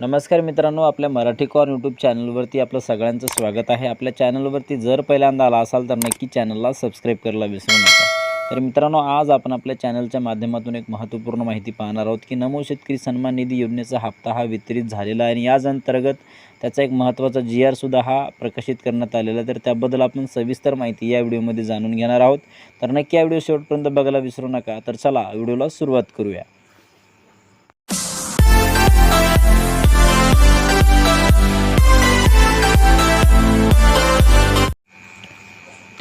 नमस्कार मित्रांनो आपल्या मराठी कॉर यूट्यूब चॅनलवरती आपलं सगळ्यांचं स्वागत आहे. आपल्या चॅनलवरती जर पहिल्यांदा आला असाल तर नक्की चॅनलला सबस्क्राईब करायला विसरू नका. तर मित्रांनो आज आपण आपल्या चॅनलच्या माध्यमातून एक महत्त्वपूर्ण माहिती पाहणार आहोत की नमो शेतकरी सन्मान निधी योजनेचा हप्ता हा वितरित झालेला आहे आणि याच अंतर्गत त्याचा एक महत्त्वाचा जी आरसुद्धा हा प्रकाशित करण्यात आलेला आहे. तर त्याबद्दल आपण सविस्तर माहिती या व्हिडिओमध्ये जाणून घेणार आहोत. तर नक्की या व्हिडिओ शेवटपर्यंत बघायला विसरू नका. तर चला व्हिडिओला सुरुवात करूया.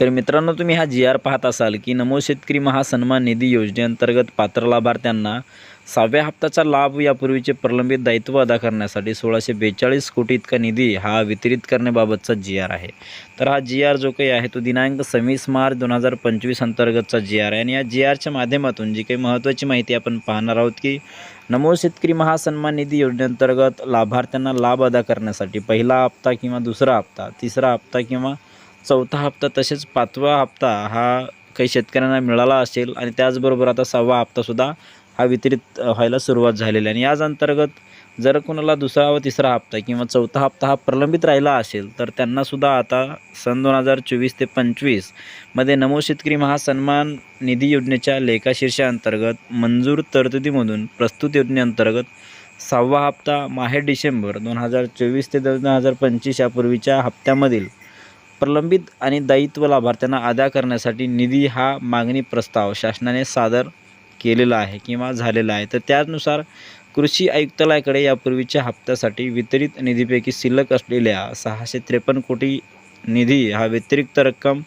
तर मित्रांनो तुम्ही हा जी आर पाहत असाल की नमो शेतकरी महासन्मान निधी योजनेअंतर्गत पात्र लाभार्थ्यांना सहाव्या हप्त्याचा लाभ यापूर्वीचे प्रलंबित दायित्व अदा करण्यासाठी सोळाशे बेचाळीस कोटी इतका निधी हा वितरित करण्याबाबतचा जी आर आहे. तर हा जी आर जो काही आहे तो दिनांक सव्वीस मार्च दोन हजार पंचवीस अंतर्गतचा जी आर आहे. आणि या जी आरच्या माध्यमातून जी काही महत्त्वाची माहिती आपण पाहणार आहोत की नमो शेतकरी महासन्मान निधी योजनेअंतर्गत लाभार्थ्यांना लाभ अदा करण्यासाठी पहिला हप्ता किंवा दुसरा हप्ता तिसरा हप्ता किंवा चौथा हप्ता तसेच पाचवा हप्ता हा काही शेतकऱ्यांना मिळाला असेल आणि त्याचबरोबर आता सहावा हप्तासुद्धा हा वितरित व्हायला सुरुवात झालेली आहे. आणि याच अंतर्गत जर कोणाला दुसरा व तिसरा हप्ता किंवा चौथा हप्ता हा प्रलंबित राहिला असेल तर त्यांनासुद्धा आता सन दोन हजार चोवीस ते पंचवीसमध्ये नमो शेतकरी महासन्मान निधी योजनेच्या लेखाशीर्षाअंतर्गत मंजूर तरतुदीमधून प्रस्तुत योजनेअंतर्गत सहावा हप्ता माहे डिसेंबर दोन हजार चोवीस ते दोन हजार पंचवीस यापूर्वीच्या हप्त्यामधील प्रलंबित आणि दायित्व लाभार्थ्यांना अदा करण्यासाठी निधी हा मागणी प्रस्ताव शासनाने सादर केलेला आहे किंवा झालेला आहे. तर त्यानुसार कृषी आयुक्तालयाकडे यापूर्वीच्या हप्त्यासाठी वितरित निधीपैकी शिल्लक असलेल्या सहाशे त्रेपन्न कोटी निधी हा व्यतिरिक्त रक्कम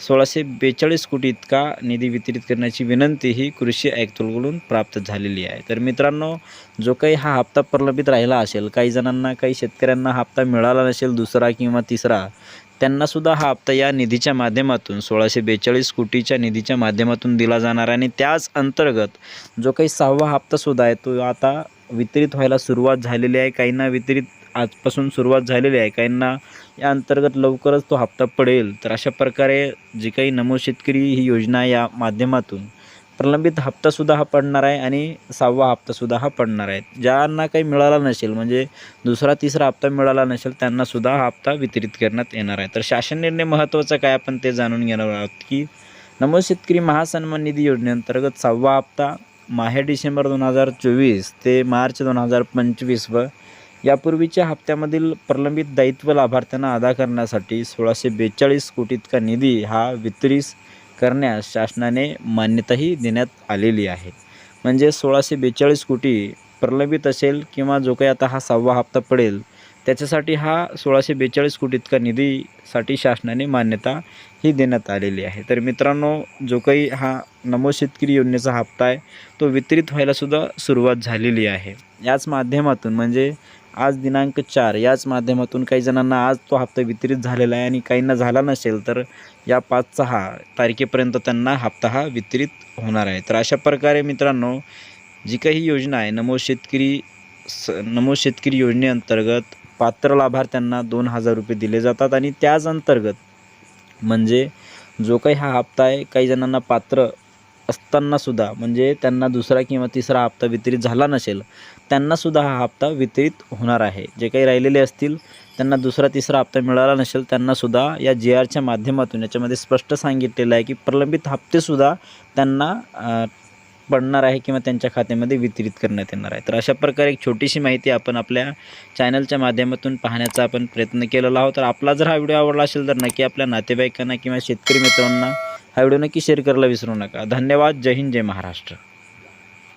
सोळाशे बेचाळीस कोटी इतका निधी वितरित करण्याची विनंती ही कृषी आयुक्तालयाकडून प्राप्त झालेली आहे. तर मित्रांनो जो काही हा हप्ता प्रलंबित राहिला असेल काही जणांना काही शेतकऱ्यांना हप्ता मिळाला नसेल दुसरा किंवा तिसरा त्यांनासुद्धा हा हप्ता या निधीच्या माध्यमातून सोळाशे बेचाळीस कोटीच्या निधीच्या माध्यमातून दिला जाणार आहे. आणि त्याच अंतर्गत जो काही सहावा हप्तासुद्धा आहे तो आता वितरित व्हायला सुरुवात झालेली आहे. काहींना वितरित आजपासून सुरुवात झालेली आहे. काहींना या अंतर्गत लवकरच तो हप्ता पडेल. तर अशा प्रकारे जी काही नमो शेतकरी ही योजना या माध्यमातून प्रलंबित हप्तासुद्धा हा पडणार आहे आणि सहावा हप्तासुद्धा हा पडणार आहे. ज्यांना काही मिळाला नसेल म्हणजे दुसरा तिसरा हप्ता मिळाला नसेल त्यांनासुद्धा हा हप्ता वितरित करण्यात येणार आहे. तर शासन निर्णय महत्त्वाचा काय आपण ते जाणून घेणार आहोत की नमो शेतकरी महासन्मान निधी योजनेअंतर्गत सहावा हप्ता माहे डिसेंबर दोन हजार चोवीस ते मार्च दोन हजार पंचवीस व यापूर्वीच्या हप्त्यामधील प्रलंबित दायित्व लाभार्थ्यांना अदा करण्यासाठी सोळाशे बेचाळीस कोटी इतका निधी हा वितरित करण्यास शासनाने मान्यताही देण्यात आलेली आहे. म्हणजे सोळाशे बेचाळीस कोटी प्रलंबित असेल किंवा जो काही आता हा सहावा हप्ता पडेल त्याच्यासाठी हा सोळाशे बेचाळीस कोटी इतका निधीसाठी शासनाने मान्यता ही देण्यात आलेली आहे. तर मित्रांनो जो काही हा नमो शेतकरी योजनेचा हप्ता आहे तो वितरित व्हायलासुद्धा सुरुवात झालेली आहे. याच माध्यमातून म्हणजे आज दिनांक चार. याच माध्यमातून काही जणांना आज तो हप्ता वितरित झालेला आहे आणि काहींना झाला नसेल तर या पाच सहा तारखेपर्यंत त्यांना हप्ता हा वितरित होणार आहे. तर अशा प्रकारे मित्रांनो जी काही योजना आहे नमो शेतकरी स नमो शेतकरी योजनेअंतर्गत पात्र लाभार्थ्यांना दोन हजार रुपये दिले जातात आणि त्याच अंतर्गत म्हणजे जो काही हा हप्ता आहे काही जणांना पात्र असतानासुद्धा म्हणजे त्यांना दुसरा किंवा तिसरा हप्ता वितरित झाला नसेल त्यांनासुद्धा हा हप्ता वितरित होणार आहे. जे काही राहिलेले असतील त्यांना दुसरा तिसरा हप्ता मिळाला नसेल त्यांनासुद्धा या जी आरच्या माध्यमातून याच्यामध्ये स्पष्ट सांगितलेलं आहे की प्रलंबित हप्तेसुद्धा त्यांना पडणार आहे किंवा त्यांच्या खात्यामध्ये वितरित करण्यात येणार आहे. तर अशा प्रकारे एक छोटीशी माहिती आपण आपल्या चॅनलच्या माध्यमातून पाहण्याचा आपण प्रयत्न केलेला आहोत. तर आपला जर हा व्हिडिओ आवडला असेल तर नक्की आपल्या नातेवाईकांना किंवा शेतकरी मित्रांना हा व्हिडिओ नक्की शेअर करायला विसरू नका. धन्यवाद. जय हिंद जय महाराष्ट्र.